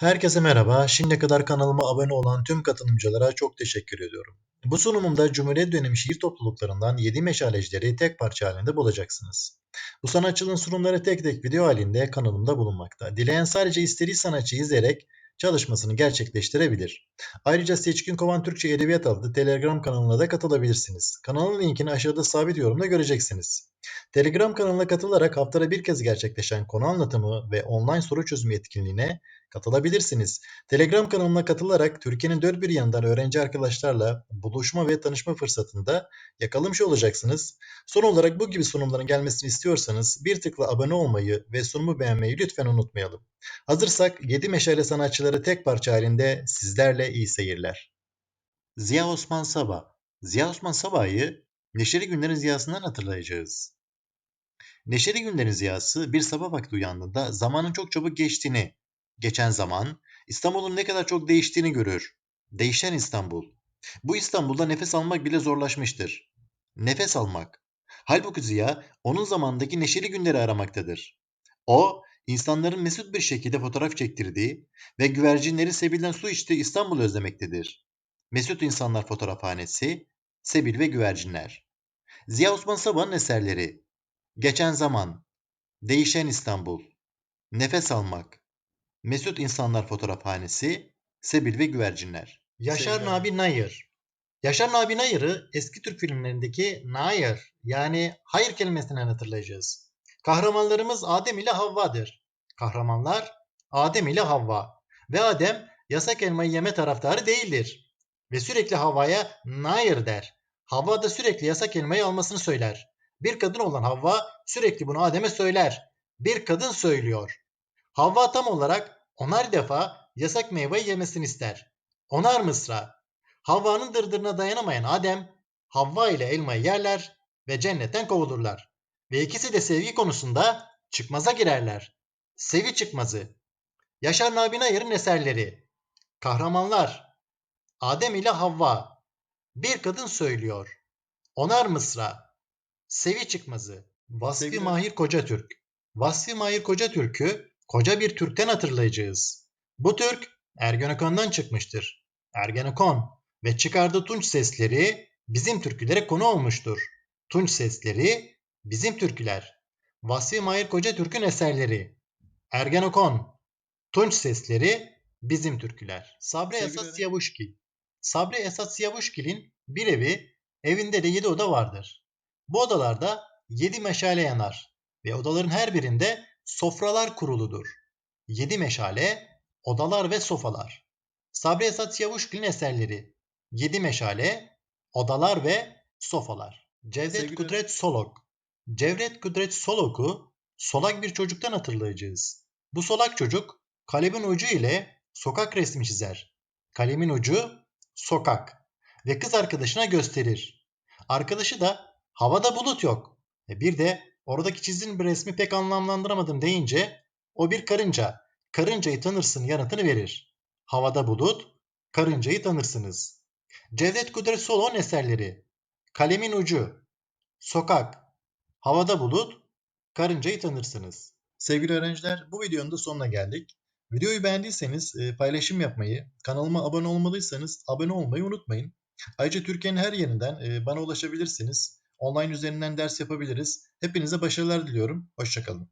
Herkese merhaba. Şimdiye kadar kanalıma abone olan tüm katılımcılara çok teşekkür ediyorum. Bu sunumumda Cumhuriyet dönemi şiir topluluklarından 7 meşalecileri tek parça halinde bulacaksınız. Bu sanatçının sunumları tek tek video halinde kanalımda bulunmakta. Dileyen sadece istediği sanatçıyı izleyerek çalışmasını gerçekleştirebilir. Ayrıca Seçkin Kovan Türkçe Edebiyat adlı Telegram kanalına da katılabilirsiniz. Kanalın linkini aşağıda sabit yorumda göreceksiniz. Telegram kanalına katılarak haftada bir kez gerçekleşen konu anlatımı ve online soru çözümü etkinliğine katılabilirsiniz. Telegram kanalına katılarak Türkiye'nin dört bir yanından öğrenci arkadaşlarla buluşma ve tanışma fırsatında yakalamış olacaksınız. Son olarak bu gibi sunumların gelmesini istiyorsanız bir tıkla abone olmayı ve sunumu beğenmeyi lütfen unutmayalım. Hazırsak 7 meşale sanatçıları tek parça halinde sizlerle iyi seyirler. Ziya Osman Sabah Ziya Osman Sabah'ı Neşeli Günlerin Ziyasından hatırlayacağız. Neşeli Günlerin Ziyası bir sabah vakti uyandığında zamanın çok çabuk geçtiğini, geçen zaman İstanbul'un ne kadar çok değiştiğini görür. Değişen İstanbul. Bu İstanbul'da nefes almak bile zorlaşmıştır. Nefes almak. Halbuki Ziya onun zamandaki neşeli günleri aramaktadır. O, insanların mesut bir şekilde fotoğraf çektirdiği ve güvercinlerin sebilden su içtiği İstanbul'u özlemektedir. Mesut İnsanlar Fotoğrafhanesi, Sebil ve Güvercinler. Ziya Osman Sabah'ın eserleri Geçen Zaman, Değişen İstanbul, Nefes Almak, Mesut İnsanlar Fotoğrafhanesi, Sebil ve Güvercinler. Yaşar. Nabi Nayır Yaşar Nabi Nayır'ı eski Türk filmlerindeki Nayır yani hayır kelimesinden hatırlayacağız. Kahramanlarımız Adem ile Havva'dır. Kahramanlar Adem ile Havva ve Adem yasak elmayı yeme taraftarı değildir. Ve sürekli Havva'ya Nayır der. Havva da sürekli yasak elmayı almasını söyler. Bir kadın olan Havva sürekli bunu Adem'e söyler. Bir kadın söylüyor. Havva tam olarak onar defa yasak meyveyi yemesini ister. Onar mısra. Havva'nın dırdırına dayanamayan Adem, Havva ile elmayı yerler ve cennetten kovulurlar. Ve ikisi de sevgi konusunda çıkmaza girerler. Sevi çıkmazı. Yaşar Nabi Nayır'ın eserleri. Kahramanlar. Adem ile Havva. Bir kadın söylüyor. Onar mısra. Sevi çıkmazı. Vasfi Sevgili- Mahir Kocatürk. Vasfi Mahir Kocatürk'ü koca bir Türk'ten hatırlayacağız. Bu Türk Ergenekon'dan çıkmıştır. Ergenekon ve çıkardığı tunç sesleri bizim türkülere konu olmuştur. Tunç sesleri bizim türküler. Vasfi Mahir Kocatürk'ün eserleri. Ergenekon, tunç sesleri bizim türküler. Sabri öğren- Siyavuşgil. Sabri Esat Siyavuşgil'in bir evi, evinde de yedi oda vardır. Bu odalarda yedi meşale yanar ve odaların her birinde sofralar kuruludur. Yedi meşale, odalar ve sofalar. Sabri Esat Siyavuşgil'in eserleri. Yedi meşale, odalar ve sofalar. Cevdet Sevgili- Kudret Solok. Cevdet Kudret Solok'u solak bir çocuktan hatırlayacağız. Bu solak çocuk kalemin ucu ile sokak resmi çizer. Kalemin ucu sokak ve kız arkadaşına gösterir. Arkadaşı da havada bulut yok. E bir de oradaki çizdiğin bir resmi pek anlamlandıramadım deyince o bir karınca. Karıncayı tanırsın yanıtını verir. Havada bulut, karıncayı tanırsınız. Cevdet Kudret Solon eserleri. Kalemin ucu, sokak, havada bulut, karıncayı tanırsınız. Sevgili öğrenciler bu videonun da sonuna geldik. Videoyu beğendiyseniz e, paylaşım yapmayı, kanalıma abone olmadıysanız abone olmayı unutmayın. Ayrıca Türkiye'nin her yerinden e, bana ulaşabilirsiniz. Online üzerinden ders yapabiliriz. Hepinize başarılar diliyorum. Hoşçakalın.